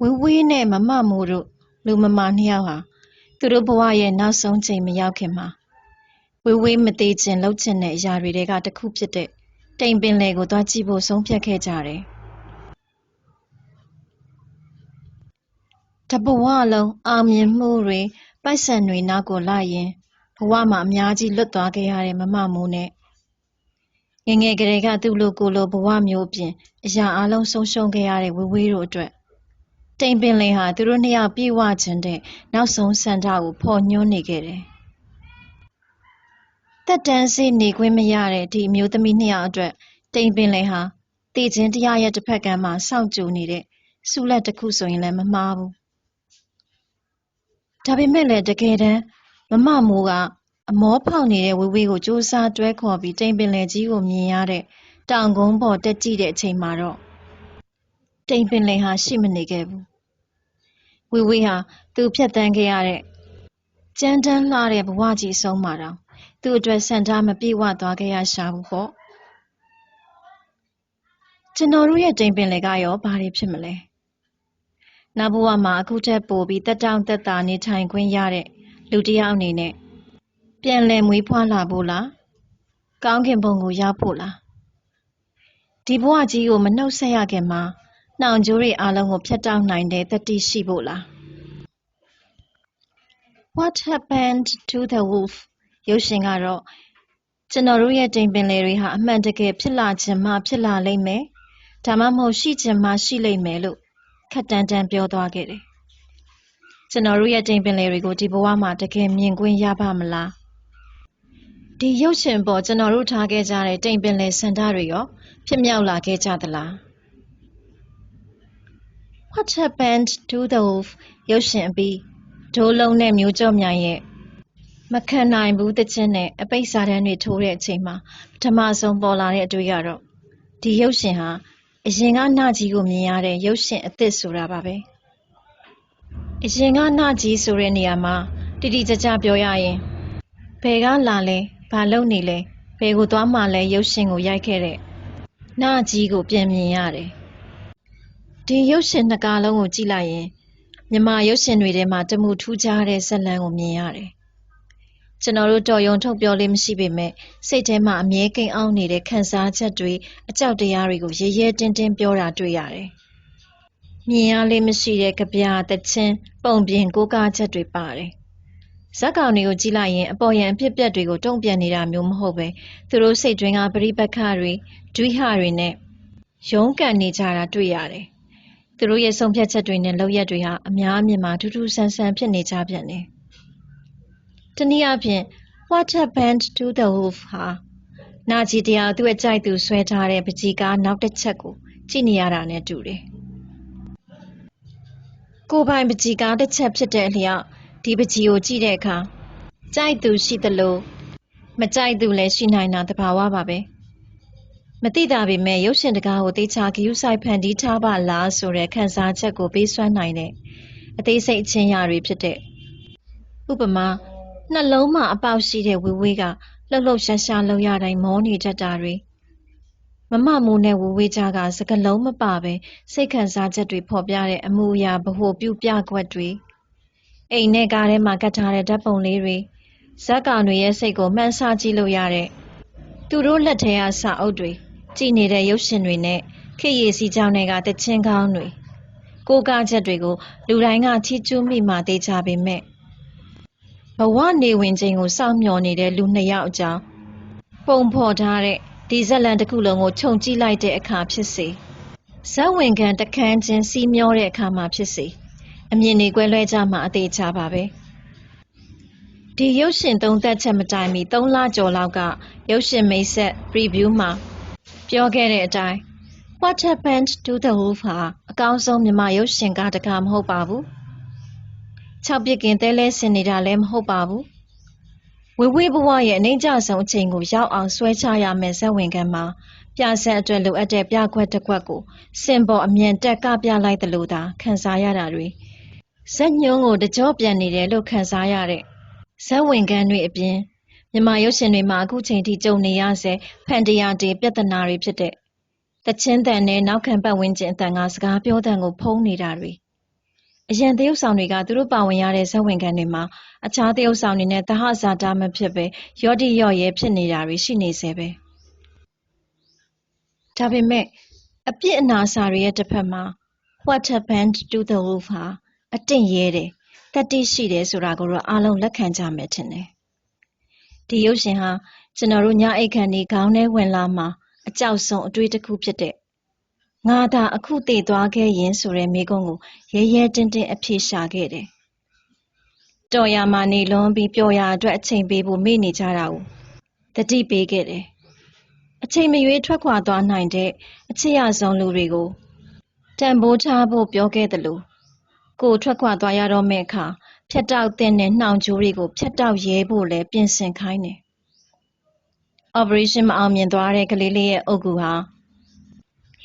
ဝေဝေးနဲ့မမမိုးတို့လူမမာနှစ်ယောက်ဟာသူတို့ဘဝရဲ့နောက်ဆုံးချိန်မရောက်ခင်မှာဝေဝေးမသေးခြင်းလှုပ်ချင်တဲ့အရာတွေတဲကတစ်ခုဖြစ်တဲ့တိမ်ပင်လယ်ကိုသွားကြည့်ဖို့ဆုံးဖြတ်ခဲ့ကြတယ်။တဘဝလုံးအောင်မြင်မှုတွေပိုက်ဆံတွေနောက်ကိုလိုက်ရင်ဘဝမှာအများကြီးလွတ်သွားခဲ့ရတဲ့မမမိုးနဲ့ငယ်ငယ်ကလေးကသူ့လိုကိုယ်လိုဘဝမျိုးအပြင်အရာအလုံးဆုံးရှုံးခဲ့ရတဲ့ဝေဝေးတို့အတွက် တိမ်ပင်လယ်ဟာသူတို့နှစ်ယောက်ပြေဝခြင်းတဲ့နောက်ဆုံးဆန္ဒကိုဖော်ညွှန်းနေခဲ့တယ်။တက်တန်းစေးနေခွင့်မရတဲ့ဒီအမျိုးသမီးနှစ်ယောက်အတွက်တိမ်ပင်လယ်ဟာတည်ခြင်းတရားရဲ့တစ်ဖက်ကမ်းမှာစောင့်ကြိုနေတဲ့ဆုလက်တစ်ခုဆိုရင်လည်းမမှားဘူး။ဒါပေမဲ့လည်းတကယ်တမ်းမမမိုးကအမောဖောက်နေတဲ့ဝေဝေးကိုစူးစမ်းတွဲခေါ်ပြီးတိမ်ပင်လယ်ကြီးကိုမြင်ရတဲ့တောင်ကုန်းပေါ်တက်ကြည့်တဲ့အချိန်မှာတော့ တိမ်ပင်လယ်ဟာရှိမနေခဲ့ဘူး။ဝေဝေးဟာသူဖြတ်တန်းခဲ့ရတဲ့ကြမ်းတမ်းလှတဲ့ဘဝကြီးအဆုံးမှာတောင်သူ့အတွက်ဆန္ဒမပြေဝသွားခဲ့ရရှာဘူးပေါ့။ကျွန်တော်တို့ရဲ့တိမ်ပင်လယ်ကရောဘာတွေဖြစ်မလဲ။နောက်ဘဝမှာအခုထက်ပိုပြီးတက်တောင့်တက်တာနေထိုင်ခွင့်ရတဲ့လူတစ်ယောက်အနေနဲ့ပြန်လည်မွေးဖွားလာဖို့လား။ကောင်းကင်ဘုံကိုရောက်ဖို့လား။ဒီဘဝကြီးကိုမနှုတ်ဆက်ရခင်မှာ နှောင်ကြိုးတွေအားလုံးကိုဖျက်တောက်နိုင်တဲ့သတ္တိရှိဖို့လား။ What happened to the wolf ရုပ်ရှင်ကတော့ကျွန်တော်တို့ရဲ့တိမ်ပင်လယ်တွေဟာအမှန်တကယ်ဖြစ်လာခြင်းမှဖြစ်လာလိမ့်မယ်။ဒါမှမဟုတ်ရှိခြင်းမှရှိလိမ့်မယ်လို့ခက်တန်းတန်းပြောသွားခဲ့တယ်။ကျွန်တော်တို့ရဲ့တိမ်ပင်လယ်တွေကိုဒီဘဝမှာတကယ်မြင်ခွင့်ရပါမလား။ဒီရုပ်ရှင်ပေါ်ကျွန်တော်တို့ထားခဲ့ကြတဲ့တိမ်ပင်လယ်စန္ဒတွေရောဖြစ်မြောက်လာခဲ့ကြသလား။ What happened to the wolf ရုပ်ရှင်အပြီးဒိုးလုံးနဲ့မျိုးကြော့မြိုင်ရဲ့မခံနိုင်ဘူးတခြင်းနဲ့အပိတ်စာတန်းတွေထိုးတဲ့အချိန်မှာပထမဆုံးပေါ်လာတဲ့အတွေ့ကတော့ဒီရုပ်ရှင်ဟာအရင်ကနှကြီးကိုမြင်ရတဲ့ရုပ်ရှင်အသစ်ဆိုတာပါပဲအရင်ကနှကြီးဆိုတဲ့နေရာမှာတိတိကျကျပြောရရင်ဘယ်ကလာလဲဘာလုပ်နေလဲဘယ်ကိုသွားမှလဲရုပ်ရှင်ကိုရိုက်ခဲ့တဲ့နှကြီးကိုပြန်မြင်ရတယ် ဒီရုပ်ရှင်နှစ်ကားလုံးကိုကြည့်လိုက်ရင်မြမရုပ်ရှင်တွေထဲမှာတမှုထူးခြားတဲ့ဇာတ်လမ်းကိုမြင်ရတယ်။ကျွန်တော်တို့တော်ရုံထုတ်ပြောလေးမရှိပေမဲ့စိတ်ထဲမှာအမြဲကိန်းအောင်နေတဲ့ခံစားချက်တွေအကြောက်တရားတွေကိုရဲရဲတင်းတင်းပြောတာတွေ့ရတယ်။မြင်ရလေးမရှိတဲ့ကြပြသချင်းပုံပြင်ကိုးကားချက်တွေပါတယ်။ဇက်ကောင်တွေကိုကြည့်လိုက်ရင်အပေါ်ယံအဖြစ်ပြက်တွေကိုတုံ့ပြန်နေတာမျိုးမဟုတ်ပဲသူတို့စိတ်တွင်းကပရိပက္ခတွေဒွိဟတွေနဲ့ရုန်းကန်နေကြတာတွေ့ရတယ်။ သူတို့ရဲ့ဆုံးဖြတ်ချက်တွေနဲ့လုပ်ရက်တွေဟာအများအမြင်မှာထူးထူးဆန်းဆန်းဖြစ်နေကြပြန်တယ်။တနည်းအားဖြင့် What happened to the wolf ဟာနာကြီးတရားသူ့အကြိုက်သူဆွဲထားတဲ့ပကြီကားနောက်တစ်ချက်ကိုကြည့်နေရတာနဲ့တူတယ်။ကိုပိုင်ပကြီကားတစ်ချက်ဖြစ်တဲ့အလျောက်ဒီပကြီကိုကြည့်တဲ့အခါကြိုက်သူရှိသလိုမကြိုက်သူလည်းရှိနိုင်တာသဘာဝပါပဲ။ မသိတာပေမဲ့ရုပ်ရှင်တကားကိုသေချာဂရုစိုက်ဖန်တီးထားပါလားဆိုတဲ့ခံစားချက်ကိုပေးစွမ်းနိုင်တဲ့အသေးစိတ်အချင်းရာတွေဖြစ်တဲ့ဥပမာနှလုံးမှာအပေါက်ရှိတဲ့ဝေဝေးကလှုပ်လှုပ်ရှားရှားလှုပ်ရတိုင်းမောနေတတ်တာတွေမမမိုးနဲ့ဝေဝေးကြားကစကလုံးမပါပဲစိတ်ခံစားချက်တွေဖော်ပြတဲ့အမှုအရာဗဟိုပြုပြကွက်တွေအိမ်နဲ့ကားထဲမှာကတ်ထားတဲ့ဓာတ်ပုံလေးတွေဇက်ကောင်တွေရဲ့စိတ်ကိုမှန်းဆကြည့်လို့ရတဲ့သူတို့လက်ထဲကစာအုပ်တွေ ကြည်နေတဲ့ရုပ်ရှင်တွေနဲ့ခေရည်စီကြောင်းတွေကတချင်းကောင်းတွေကိုကားချက်တွေကိုလူတိုင်းကချီးကျူးမိမှသေးချပေမဲ့ဘဝနေဝင်ခြင်းကိုစောင့်မျှော်နေတဲ့လူနှစ်ယောက်အကြောင်းပုံဖော်ထားတဲ့ဒီဇက်လန်တစ်ခုလုံးကိုခြုံကြည့်လိုက်တဲ့အခါဖြစ်စေဇက်ဝင်ခံတခန်းချင်းစီးမျောတဲ့အခါမှာဖြစ်စေအမြင်တွေကွဲလွဲကြမှာအသေးချပါပဲဒီရုပ်ရှင်သုံးသက်ချက်မတိုင်မီ3လကျော်လောက်ကရုပ်ရှင်မိတ်ဆက် review မှာ ပြောခဲ့တဲ့အတိုင်း What happened to the wolf ဟာအကောင်းဆုံးမြန်မာရုပ်ရှင်ကားတကားမဟုတ်ပါဘူး။၆ပြစ်ကင်တဲလဲဆင်နေတာလည်းမဟုတ်ပါဘူး။ဝေဝေးဘဝရဲ့အနှိမ့်ကြဆုံးအချိန်ကိုရောက်အောင်ဆွဲချရမယ့်ဇက်ဝင်ခံမှာပြဆက်အတွက်လိုအပ်တဲ့ပြခွက်တစ်ခွက်ကိုစင်ပေါ်အမြန်တက်ကပြလိုက်သလိုသာခံစားရတာတွေဇက်ညုံကိုတကြောပြန်နေတယ်လို့ခံစားရတဲ့ဇက်ဝင်ခံတွေအပြင် မြန်မာရုပ်ရှင်တွေမှာအခုချိန်ထိကြုံနေရဆဲဖန်တရားတွေပြဿနာတွေဖြစ်တဲ့တချင်းတန်နဲ့နောက်ခံပတ်ဝန်းကျင်အတန်ကစကားပြောတန်ကိုဖုံးနေတာတွေအရန်သရုပ်ဆောင်တွေကသူတို့ပါဝင်ရတဲ့ဇက်ဝင်ခံတွေမှာအခြားသရုပ်ဆောင်တွေနဲ့သဟဇာတာမဖြစ်ပဲရော့တိရော့ရဲဖြစ်နေတာတွေရှိနေစေပဲဒါပေမဲ့အပြစ်အနာစာတွေရဲ့တစ်ဖက်မှာ What happened to the wolf ဟာအတင့်ရဲတယ်တတိရှိတယ်ဆိုတာကိုတော့အားလုံးလက်ခံကြမယ်ထင်တယ် ဒီရုပ်ရှင်ဟာကျွန်တော်တို့ညအိတ်ခန့်ဒီခေါင်းထဲဝင်လာမှာအကြောက်ဆုံးအတွေ့တစ်ခုဖြစ်တဲ့ငါသာအခုတည်သွားခဲ့ရင်ဆိုတဲ့မိကုံးကိုရဲရဲတင်းတင်းအဖြေရှာခဲ့တယ်။တော်ရမာနေလွန်ပြီးပျော်ရအတွက်အချိန်ပေးဖို့မေ့နေကြတာကိုတတိပေးခဲ့တယ်။အချိန်မရွေးထွက်ခွာသွားနိုင်တဲ့အချစ်ရဆုံးလူတွေကိုတန်ဖိုးထားဖို့ပြောခဲ့တယ်လို့ကိုယ်ထွက်ခွာသွားရတော့မယ့်အခါ ဖြတ်တောက်တဲ့နဲ့နှောင်ကြိုးတွေကိုဖြတ်တောက်ရဲဖို့လည်းပြင်ဆင်ခိုင်းတယ်။ operation မအောင်မြင်သွားတဲ့ကလေးလေးရဲ့အုပ်ကူဟာ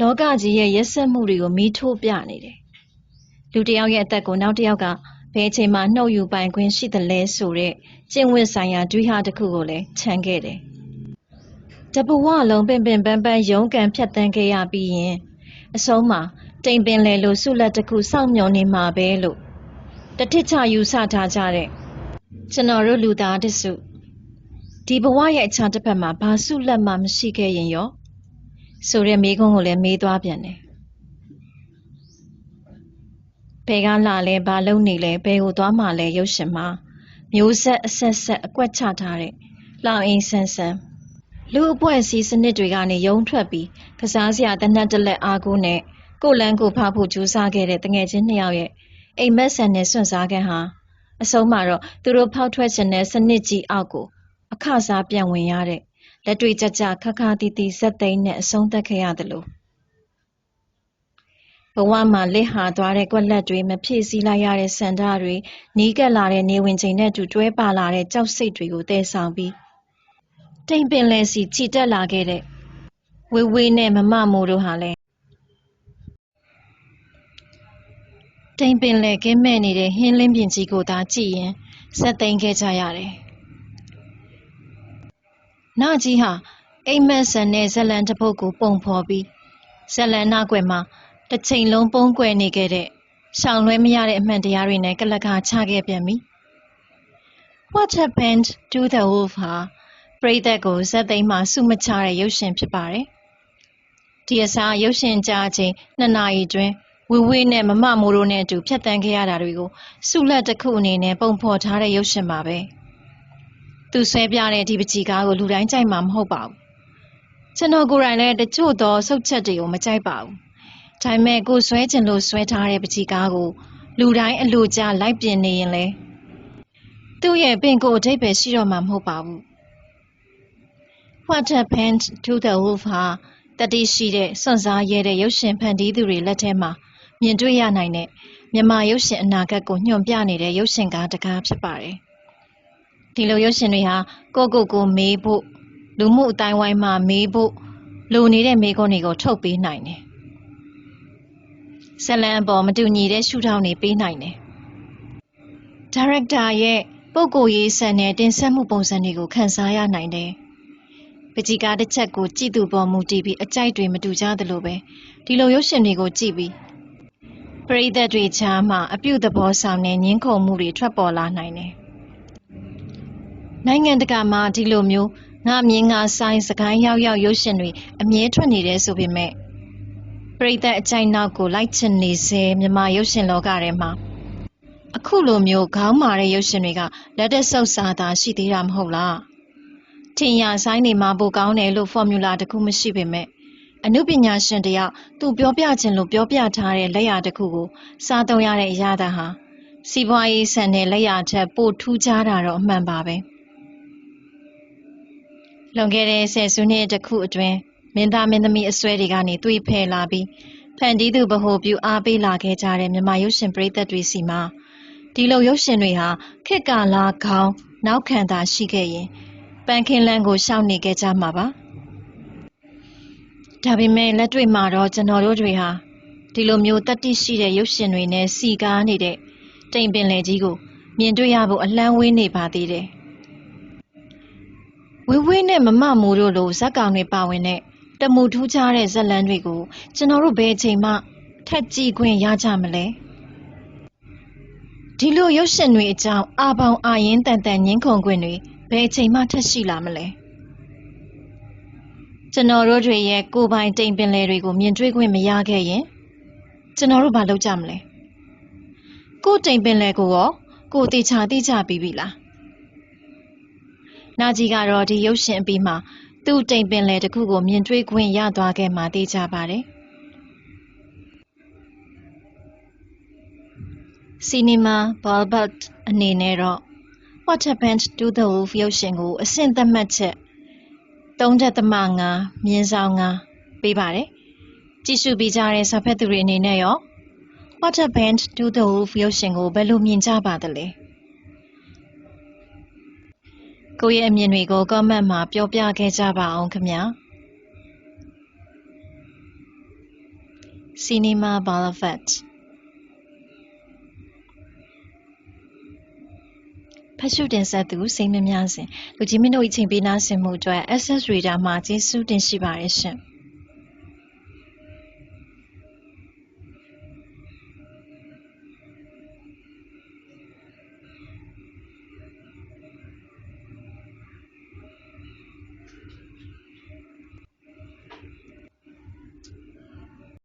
လောကကြီးရဲ့ရက်စက်မှုတွေကိုမီးထိုးပြနေတယ်။လူတစ်ယောက်ရဲ့အသက်ကိုနောက်တစ်ယောက်ကဘယ်အချိန်မှနှုတ်ယူပိုင်ခွင့်ရှိသလဲဆိုတဲ့ကျင့်ဝတ်ဆိုင်ရာဒွိဟတစ်ခုကိုလည်းခြံခဲ့တယ်။တဘဝလုံးပင်ပင်ပန်းပန်းရုန်းကန်ဖြတ်တန်းခဲ့ရပြီးရင်အဆုံးမှာတိမ်ပင်လေလိုဆုလက်တစ်ခုစောင့်မျှော်နေမှာပဲလို့ တထစ်ချယူဆထားကြတဲ့ကျွန်တော်တို့လူသားတစုဒီဘဝရဲ့အခြားတစ်ဖက်မှာဘာဆုလက်မှမရှိခဲ့ရင်ရောဆိုတဲ့မိကုံးကိုလည်းမေးသွားပြန်တယ်ဘယ်ကလာလဲဘာလုပ်နေလဲဘယ်ကိုသွားမှလဲရုပ်ရှင်မှာမျိုးဆက်အဆက်ဆက်အကွက်ချထားတဲ့လောင်အင်းဆန်းဆန်းလူအဖွဲ့အစည်းစနစ်တွေကနေယုံထွက်ပြီးကစားစရာတနတ်တလက်အားကိုနဲ့ကိုလန်းကိုဖားဖို့ကြိုးစားခဲ့တဲ့တငယ်ချင်းနှစ်ယောက်ရဲ့ အိမ်မက်ဆန်နဲ့စွန့်စားကန်ဟာအဆုံးမှာတော့သူတို့ဖောက်ထွက်ခြင်းနဲ့စနစ်ကြီးအောက်ကိုအခစားပြန်ဝင်ရတဲ့လက်တွေ့ကြကြခက်ခါတီတီဇက်သိန်းနဲ့အဆုံးသတ်ခဲ့ရတယ်လို့ဘဝမှာလစ်ဟာသွားတဲ့ကွက်လက်တွေမဖြည့်ဆည်းလိုက်ရတဲ့စန္ဒတွေနီးကပ်လာတဲ့နေဝင်ချိန်နဲ့အတူတွဲပါလာတဲ့ကြောက်စိတ်တွေကိုတည်ဆောင်ပြီးတိမ်ပင်လဲစီချီတက်လာခဲ့တဲ့ဝေဝေးနဲ့မမမိုးတို့ဟာလည်း တိမ်ပင်လဲကင်းမဲ့နေတဲ့ဟင်းလင်းပြင်ကြီးကိုသာကြည့်ရင်ဇက်သိမ်းခဲ့ကြရတယ်။နကြီးဟာအိမ်မက်ဆန်နဲ့ဇလန်တစ်ပုတ်ကိုပုံဖော်ပြီးဇလန်နာကွယ်မှာတစ်ချိန်လုံးပုံကွယ်နေခဲ့တဲ့ရှောင်လွှဲမရတဲ့အမှန်တရားတွေနဲ့ကလကချခဲ့ပြန်ပြီ။ What happened to the wolf ဟာပရိသတ်ကိုဇက်သိမ်းမှာစုမချတဲ့ရုပ်ရှင်ဖြစ်ပါတယ်။ဒီအစားရုပ်ရှင်ကြားချိန်နှစ်နာရီတွင် ဝေဝေးနဲ့မမမိုးတို့နဲ့အတူဖြတ်တန်းခဲ့ရတာတွေကိုစုလက်တစ်ခုအနေနဲ့ပုံဖော်ထားတဲ့ရုပ်ရှင်ပါပဲ။သူဆွဲပြတဲ့ဒီပကြီးကားကိုလူတိုင်းကြိုက်မှာမဟုတ်ပါဘူးကျွန်တော်ကိုယ်တိုင်လည်းတချို့သောဆုတ်ချက်တွေကိုမကြိုက်ပါဘူးဒါပေမဲ့ကိုဆွဲကျင်လို့ဆွဲထားတဲ့ပကြီးကားကိုလူတိုင်းအလိုကျလိုက်ပြင်နေရင်လေသူ့ရဲ့ပင်ကိုအထိပ္ပယ်ရှိတော့မှာမဟုတ်ပါဘူး What happened to the wolf ဟာတတိရှိတဲ့စွန့်စားရဲတဲ့ရုပ်ရှင်ဖန်တီးသူတွေလက်ထဲမှာ မြင်တွေ့ရနိုင်တဲ့မြန်မာရုပ်ရှင်အနာဂတ်ကိုညွှန်ပြနေတဲ့ရုပ်ရှင်ကားတကားဖြစ်ပါတယ်။ဒီလိုရုပ်ရှင်တွေဟာကိုကိုကိုမေးဖို့လူမှုအတိုင်းဝိုင်းမှာမေးဖို့လိုနေတဲ့မေးခွန်းတွေကိုထုတ်ပေးနိုင်တယ်။ဇလန်အပေါ်မတူညီတဲ့ရှုထောင့်တွေပေးနိုင်တယ်။ဒါရိုက်တာရဲ့ပုံကိုရေးဆန်တဲ့တင်ဆက်မှုပုံစံတွေကိုခန်းစားရနိုင်တယ်။ပကြီးကားတစ်ချက်ကိုကြည့်သူပေါ်မူတည်ပြီးအကြိုက်တွေမတူကြသလိုပဲဒီလိုရုပ်ရှင်တွေကိုကြည့်ပြီး ပရိသတ်တွေချားမှအပြုသဘောဆောင်တဲ့ညှင်းခုန်မှုတွေထွက်ပေါ်လာနိုင်တယ်နိုင်ငံတကာမှာဒီလိုမျိုးငါမြင်ငါဆိုင်စကိုင်းရောက်ရောက်ရုပ်ရှင်တွေအမြဲထွက်နေတယ်ဆိုပေမဲ့ပရိသတ်အကြိုက်နောက်ကိုလိုက်ချင်နေစေမြမရုပ်ရှင်လောကထဲမှာအခုလိုမျိုးခေါင်းမာတဲ့ရုပ်ရှင်တွေကလက်သက်ဆုပ်စာတာရှိသေးတာမဟုတ်လားထင်ရဆိုင်နေမှာပိုကောင်းတယ်လို့ဖော်မြူလာတခုမရှိပေမဲ့ အနုပညာရှင်တယောက်သူပြောပြခြင်းလို့ပြောပြထားတဲ့လက်ရာတစ်ခုကိုစားသုံးရတဲ့အရာသာဟာစီးပွားရေးဆန်တဲ့လက်ရာထက်ပိုထူးခြားတာတော့အမှန်ပါပဲ။လွန်ခဲ့တဲ့ဆယ်စုနှစ်တစ်ခုအတွင်းမင်းသားမင်းသမီးအစွဲတွေကနေသွေးဖယ်လာပြီးဖန်တီးသူဗဟိုပြုအားပေးလာခဲ့ကြတဲ့မြန်မာရုပ်ရှင်ပရိသတ်တွေစီမှာဒီလိုရုပ်ရှင်တွေဟာခေတ်ကာလခေါင်းနောက်ခံသာရှိခဲ့ရင်ပန်းခင်းလန်းကိုရှောင်နေခဲ့ကြမှာပါ ဒါပေမဲ့လက်တွေ့မှာတော့ကျွန်တော်တို့တွေဟာဒီလိုမျိုးတတိရှိတဲ့ရုပ်ရှင်တွေနဲ့စီကားနေတဲ့တိမ်ပင်လယ်ကြီးကိုမြင်တွေ့ရဖို့အလန်းဝေးနေပါသေးတယ်။ဝေးဝေးနဲ့မမမိုးတို့လိုဇက်ကောင်တွေပါဝင်တဲ့တမူထူးခြားတဲ့ဇက်လန်းတွေကိုကျွန်တော်တို့ဘယ်အချိန်မှထက်ကြည့်ခွင့်ရကြမလဲဒီလိုရုပ်ရှင်တွေအကြောင်းအာပေါင်အာရင်တန်တန်ငင်းခုန်ခွင့်တွေဘယ်အချိန်မှထက်ရှိလာမလဲ ကျွန်တော်တို့တွေရဲ့ကိုယ်ပိုင်တိမ်ပင်လယ်တွေကိုမြင်တွေ့ခွင့်မရခဲ့ရင်ကျွန်တော်တို့ဘာလုပ်ကြမလဲကိုယ်တိမ်ပင်လယ်ကိုရောကိုယ်တေချာတိချပြီးပြီလားနာကြီးကတော့ဒီရုပ်ရှင်အပြီးမှာသူ့တိမ်ပင်လယ်တစ်ခုကိုမြင်တွေ့ခွင့်ရသွားခဲ့မှသိကြပါတယ်စီနီမာဘောလ်ဘတ်အနေနဲ့တော့ What Happened to the Wolf ရုပ်ရှင်ကိုအဆင့်သတ်မှတ်ချက် 3.5မြင်းဆောင်5ပေးပါတယ်။ကြည့်ရှုပြီးကြတဲ့စာဖတ်သူတွေအနေနဲ့ရော What Happened to the Wolf ရုပ်ရှင်ကိုဘယ်လိုမြင်ကြပါသလဲ။ကိုယ့်ရဲ့အမြင်တွေကို comment မှာပြောပြခဲ့ကြပါအောင်ခင်ဗျာ။ Cinema Boulevard ဖတ်ရှုတင်ဆက်သူစိတ်မများစဉ်လူကြီးမင်းတို့အချိန်ပေးနာဆင်မှုအတွက် SS Reader မှာကျေးဇူးတင်ရှိပါတယ်ရှင်။